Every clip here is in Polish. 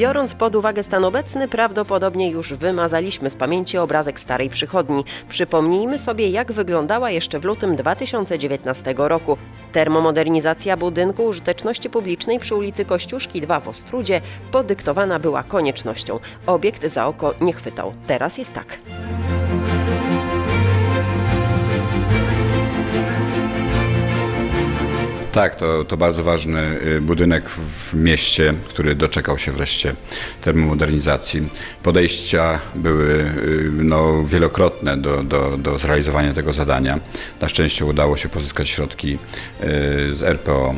Biorąc pod uwagę stan obecny, prawdopodobnie już wymazaliśmy z pamięci obrazek starej przychodni. Przypomnijmy sobie, jak wyglądała jeszcze w lutym 2019 roku. Termomodernizacja budynku użyteczności publicznej przy ulicy Kościuszki 2 w Ostrudzie podyktowana była koniecznością. Obiekt za oko nie chwytał. Teraz jest tak. Tak, to, to bardzo ważny y, budynek w mieście, który doczekał się wreszcie termomodernizacji. Podejścia były y, no, wielokrotne do, do, do zrealizowania tego zadania. Na szczęście udało się pozyskać środki y, z RPO.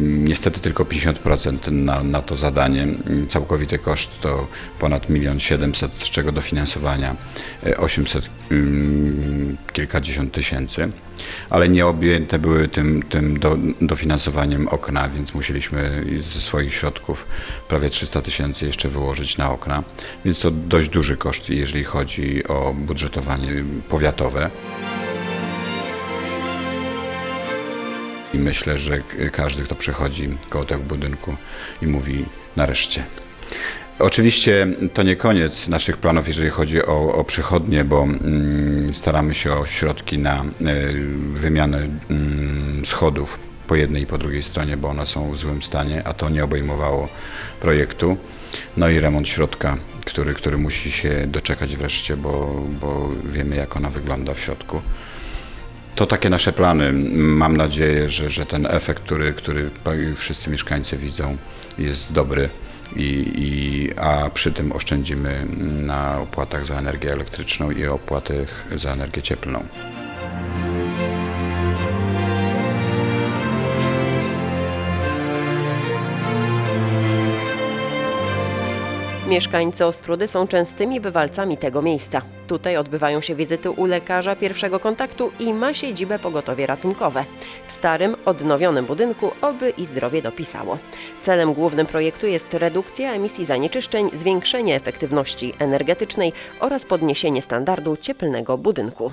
Niestety tylko 50% na, na to zadanie. Całkowity koszt to ponad 1 700 z czego dofinansowania y, 800 ym, kilkadziesiąt tysięcy ale nie objęte były tym, tym do, dofinansowaniem okna, więc musieliśmy ze swoich środków prawie 300 tysięcy jeszcze wyłożyć na okna, więc to dość duży koszt, jeżeli chodzi o budżetowanie powiatowe. I myślę, że każdy, kto przechodzi koło tego budynku i mówi nareszcie. Oczywiście to nie koniec naszych planów, jeżeli chodzi o, o przychodnie, bo mm, staramy się o środki na y, wymianę mm, schodów po jednej i po drugiej stronie, bo one są w złym stanie, a to nie obejmowało projektu. No i remont środka, który, który musi się doczekać wreszcie, bo, bo wiemy jak ona wygląda w środku. To takie nasze plany. Mam nadzieję, że, że ten efekt, który, który wszyscy mieszkańcy widzą, jest dobry, i, i, a przy tym oszczędzimy na opłatach za energię elektryczną i opłatach za energię cieplną. Mieszkańcy Ostrudy są częstymi bywalcami tego miejsca. Tutaj odbywają się wizyty u lekarza pierwszego kontaktu i ma siedzibę pogotowie ratunkowe. W starym, odnowionym budynku oby i zdrowie dopisało. Celem głównym projektu jest redukcja emisji zanieczyszczeń, zwiększenie efektywności energetycznej oraz podniesienie standardu cieplnego budynku.